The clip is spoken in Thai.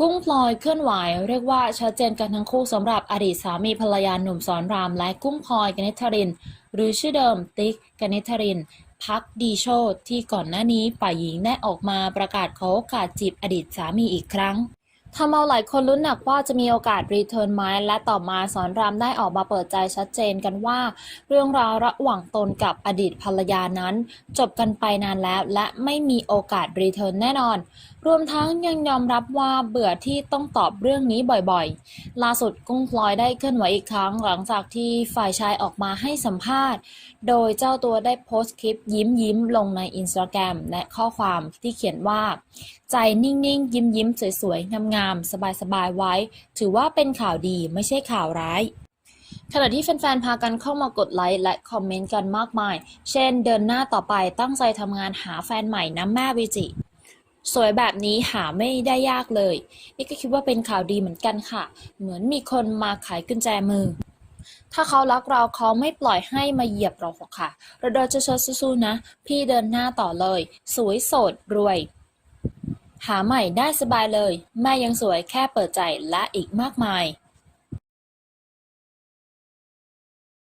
กุ้งพลอยเคลื่อนไหวเรียกว่าชัดเจนกันทั้งคู่สำหรับอดีตสามีภรรยาหนุ่มสอนราม และกุ้งพลอยกนิธริน หรือชื่อเดิมติ๊กกนิธริน พักดีโชตที่ก่อนหน้านี้ฝ่ายหญิงได้ออกมาประกาศขอโอกาสจีบอดีตสามีอีกครั้ง ทำเอาหลายคนลุ้นหนักว่าจะมีโอกาสรีเทิร์นไหมและต่อมาสอนรามได้ออกมาเปิดใจชัดเจนกันว่า เรื่องราวระหว่างตนกับอดีตภรรยานั้น จบกันไปนานแล้ว และไม่มีโอกาสรีเทิร์นแน่นอน รวมทั้งยังยอมรับว่าเบื่อที่ต้องตอบเรื่องนี้บ่อยๆ ล่าสุดกุ้งพลอยได้เคลื่อนไหวอีกครั้งหลังจากที่ฝ่ายชายออกมาให้สัมภาษณ์ โดยเจ้าตัวได้โพสต์คลิปยิ้มยิ้มๆลงในอินสตาแกรมและข้อความที่เขียนว่า ใจนิ่งๆ ยิ้มยิ้มๆสวยๆงามๆสบายๆไว้ ถือว่าเป็นข่าวดีไม่ใช่ข่าวร้ายขณะที่แฟนๆ พากันเข้ามากดไลค์และคอมเมนต์กันมากมาย เช่นเดินหน้าต่อไปตั้งใจทำงานหาแฟนใหม่นะแม่วิจิ สวยแบบนี้หาไม่ได้ยากเลย นี่ก็คิดว่าเป็นข่าวดีเหมือนกันค่ะ เหมือนมีคนมาขายกุญแจมือ ถ้าเขารักเราเขาไม่ปล่อยให้มาเหยียบเราหรอกค่ะเราเดินเชิดสู้ๆนะ พี่เดินหน้าต่อเลย สวยโสดรวย หาใหม่ได้สบายเลย แม่ยังสวยแค่เปิดใจและอีกมากมาย